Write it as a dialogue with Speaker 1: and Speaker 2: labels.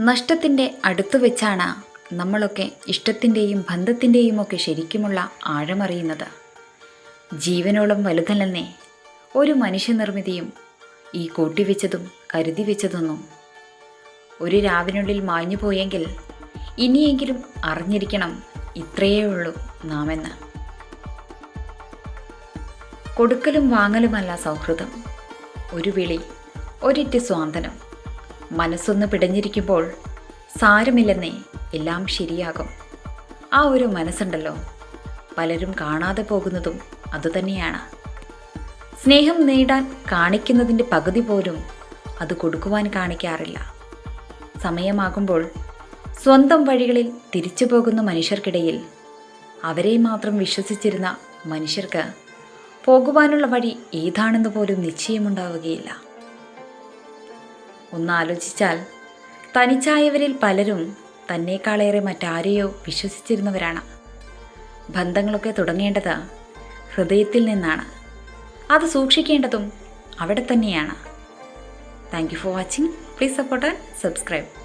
Speaker 1: നഷ്ടത്തിന്റെ അടുത്തു വെച്ചാണ് നമ്മളൊക്കെ ഇഷ്ടത്തിന്റെയും ബന്ധത്തിന്റെയും ഒക്കെ ശരിക്കുമുള്ള ആഴമറിയുന്നത്. ജീവനോളം വലുതല്ലെന്നേ ഒരു മനുഷ്യനിർമ്മിതിയും ഈ കൂട്ടിവെച്ചതും കരുതി വെച്ചതൊന്നും. ഒരു രാവിനുള്ളിൽ മാഞ്ഞു പോയെങ്കിൽ ഇനിയെങ്കിലും അറിഞ്ഞിരിക്കണം ഇത്രയേ ഉള്ളൂ നാമെന്ന്. കൊടുക്കലും വാങ്ങലുമല്ല സൗഹൃദം. ഒരു വിളി ഒരിറ്റ് സ്വാന്തനം. മനസ്സൊന്ന് പിടഞ്ഞിരിക്കുമ്പോൾ സാരമില്ലെന്നേ എല്ലാം ശരിയാകും. ആ ഒരു മനസ്സുണ്ടല്ലോ. പലരും കാണാതെ പോകുന്നതും അതുതന്നെയാണ് സ്നേഹം നേടാൻ കാണിക്കുന്നതിന്റെ പകുതി പോലും അത് കൊടുക്കുവാൻ കാണിക്കാറില്ല. സമയമാകുമ്പോൾ സ്വന്തം വഴികളിൽ തിരിച്ചു പോകുന്ന മനുഷ്യർക്കിടയിൽ അവരെ മാത്രം വിശ്വസിച്ചിരുന്ന മനുഷ്യർക്ക് പോകുവാനുള്ള വഴി ഏതാണെന്ന് പോലും നിശ്ചയമുണ്ടാവുകയില്ല. ഒന്നാലോചിച്ചാൽ തനിച്ചായവരിൽ പലരും തന്നേക്കാളേറെ മറ്റാരെയോ വിശ്വസിച്ചിരുന്നവരാണ്. ബന്ധങ്ങളൊക്കെ തുടങ്ങേണ്ടത് ഹൃദയത്തിൽ നിന്നാണ്. അത് സൂക്ഷിക്കേണ്ടതും അവിടെ തന്നെയാണ്. Thank you for watching please support and subscribe